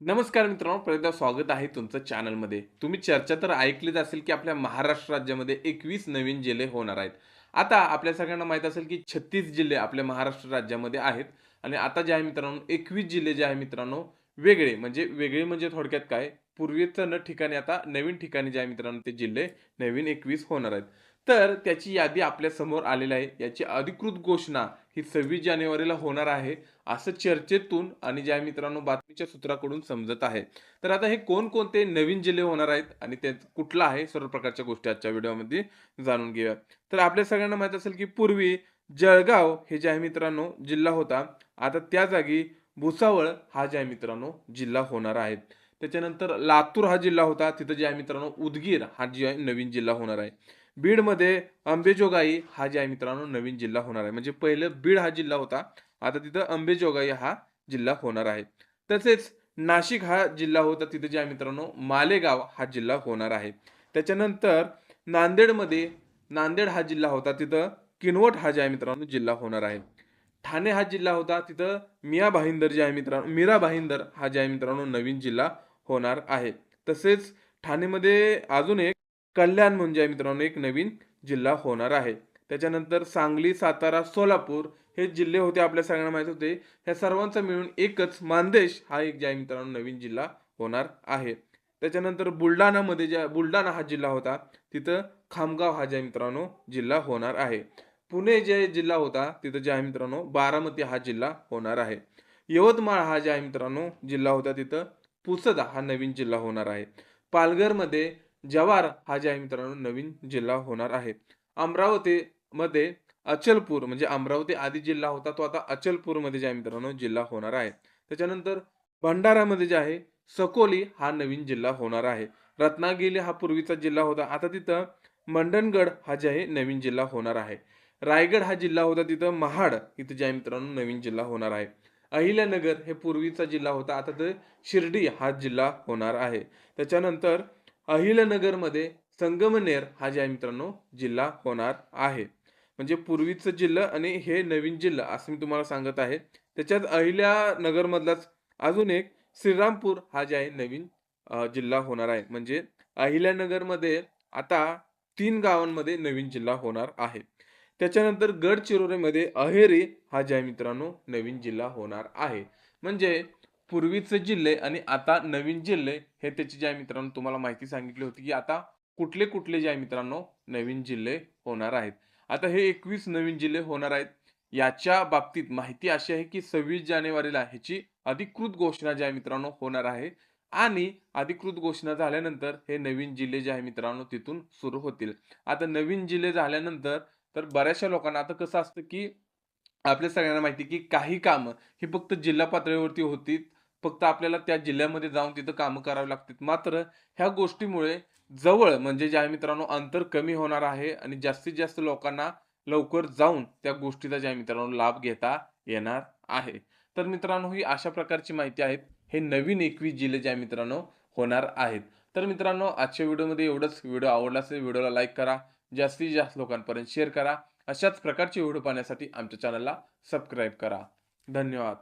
नमस्कार मित्रांनो परत स्वागत आहे तुमचं चॅनलमध्ये. तुम्ही चर्चा तर ऐकलीच असेल की आपल्या महाराष्ट्र राज्यामध्ये एकवीस नवीन जिल्हे होणार आहेत. आता आपल्या सगळ्यांना माहीत असेल की छत्तीस जिल्हे आपल्या महाराष्ट्र राज्यामध्ये आहेत. आणि आता जे आहे मित्रांनो एकवीस जिल्हे जे आहे मित्रांनो वेगळे. म्हणजे वेगळे म्हणजे थोडक्यात काय? पूर्वीचं न ठिकाणी आता नवीन ठिकाणी जे आहे मित्रांनो ते जिल्हे नवीन एकवीस होणार आहेत. तर त्याची यादी आपल्यासमोर आलेली आहे. याची अधिकृत घोषणा ही सव्वीस जानेवारीला होणार आहे. असं चर्चेतून आणि ज्या मित्रांनो बातमीच्या सूत्राकडून समजत आहे. तर आता हे कोणकोणते नवीन जिल्हे होणार आहेत आणि ते कुठला आहे सर्व प्रकारच्या गोष्टी आजच्या व्हिडिओमध्ये जाणून घेऊया तर आपल्या सगळ्यांना माहीत असेल की पूर्वी जळगाव हे जे आहे मित्रांनो जिल्हा होता आता त्या जागी भुसावळ हा जे आहे मित्रांनो जिल्हा होणार आहे. त्याच्यानंतर लातूर हा जिल्हा होता तिथं जे आहे मित्रांनो उदगीर हा जे आहे नवीन जिल्हा होणार आहे. बीडमध्ये अंबेजोगाई हा जे आहे मित्रांनो नवीन जिल्हा होणार आहे. म्हणजे पहिलं बीड हा जिल्हा होता आता तिथं अंबेजोगाई हा जिल्हा होणार आहे. तसेच नाशिक हा जिल्हा होता तिथे ज्या मित्रांनो मालेगाव हा जिल्हा होणार आहे. त्याच्यानंतर नांदेडमध्ये नांदेड हा जिल्हा होता तिथं किनवट हा जे आहे मित्रांनो जिल्हा होणार आहे. ठाणे हा जिल्हा होता तिथं मिया भाईंदर जे आहे मित्रांनो मीरा भाईंदर हा जे आहे मित्रांनो नवीन जिल्हा होणार आहे. तसेच ठाणेमध्ये अजून एक कल्याण म्हणजे आहे मित्रांनो एक नवीन जिल्हा होणार आहे. त्याच्यानंतर सांगली सातारा सोलापूर हे जिल्हे होते आपल्या सगळ्यांना माहीत होते. ह्या सर्वांचा मिळून एकच मानदेश हा एक जे आहे मित्रांनो नवीन जिल्हा होणार आहे. त्याच्यानंतर बुलढाणामध्ये ज्या बुलढाणा हा जिल्हा होता तिथं खामगाव हा जे मित्रांनो जिल्हा होणार आहे. पुणे जे जिल्हा होता तिथं जे आहे मित्रांनो बारामती हा जिल्हा होणार आहे. यवतमाळ हा जे आहे मित्रांनो जिल्हा होता तिथं पुसद हा नवीन जिल्हा होणार आहे. पालघरमध्ये जवार हा जे आहे मित्रांनो नवीन जिल्हा होणार आहे. अमरावती मध्ये अचलपूर म्हणजे अमरावती आधी जिल्हा होता तो आता अचलपूरमध्ये जे आहे मित्रांनो जिल्हा होणार आहे. त्याच्यानंतर भंडारामध्ये जे आहे सकोली हा नवीन जिल्हा होणार आहे. रत्नागिरी हा पूर्वीचा जिल्हा होता. आता तिथं मंडणगड हा जे आहे नवीन जिल्हा होणार आहे. रायगड हा जिल्हा होता. तिथं महाड इथं जे आहे मित्रांनो नवीन जिल्हा होणार आहे. अहिल्यानगर हे पूर्वीचा जिल्हा होता. आता ते शिर्डी हा जिल्हा होणार आहे. त्याच्यानंतर अहिल्यानगरमध्ये संगमनेर हा जे आहे मित्रांनो जिल्हा होणार आहे. म्हणजे पूर्वीचं जिल्हा आणि हे नवीन जिल्हा असं मी तुम्हाला सांगत आहे. त्याच्यात अहिल्यानगरमधलाच अजून एक श्रीरामपूर हा जे आहे नवीन जिल्हा होणार आहे. म्हणजे अहिल्यानगरमध्ये आता तीन गावांमध्ये नवीन जिल्हा होणार आहे. त्याच्यानंतर गडचिरोलीमध्ये अहेरी हा जे आहे मित्रांनो नवीन जिल्हा होणार आहे. म्हणजे पूर्वीचे जिल्हे आणि आता नवीन जिल्हे हे त्याची जे आहे मित्रांनो तुम्हाला माहिती सांगितली होती की आता कुठले कुठले जे आहे मित्रांनो नवीन जिल्हे होणार आहेत. आता हे एकवीस नवीन जिल्हे होणार आहेत. याच्या बाबतीत माहिती अशी आहे की सव्वीस जानेवारीला ह्याची अधिकृत घोषणा जी आहे मित्रांनो होणार आहे. आणि अधिकृत घोषणा झाल्यानंतर हे नवीन जिल्हे जे आहे मित्रांनो तिथून सुरू होतील. आता नवीन जिल्हे झाल्यानंतर तर बऱ्याचशा लोकांना आता कसं असतं की आपल्या सगळ्यांना माहिती की काही कामं ही फक्त जिल्हा पातळीवरती होती फक्त आपल्याला त्या जिल्ह्यामध्ये जाऊन तिथं कामं करावी लागतात. मात्र ह्या गोष्टीमुळे जवळ म्हणजे ज्या मित्रांनो अंतर कमी होणार आहे आणि जास्तीत जास्त लोकांना लवकर जाऊन त्या गोष्टीचा ज्या मित्रांनो लाभ घेता येणार आहे. तर मित्रांनो ही अशा प्रकारची माहिती आहेत. हे नवीन एकवीस जिल्हे ज्या मित्रांनो होणार आहेत. तर मित्रांनो आजच्या व्हिडिओमध्ये एवढंच. व्हिडिओ आवडला असेल व्हिडिओला लाईक करा. जास्तीत जास्त लोकांपर्यंत शेअर करा. अशाच प्रकारचे व्हिडिओ पाहण्यासाठी आमच्या चॅनलला सबस्क्राईब करा. धन्यवाद.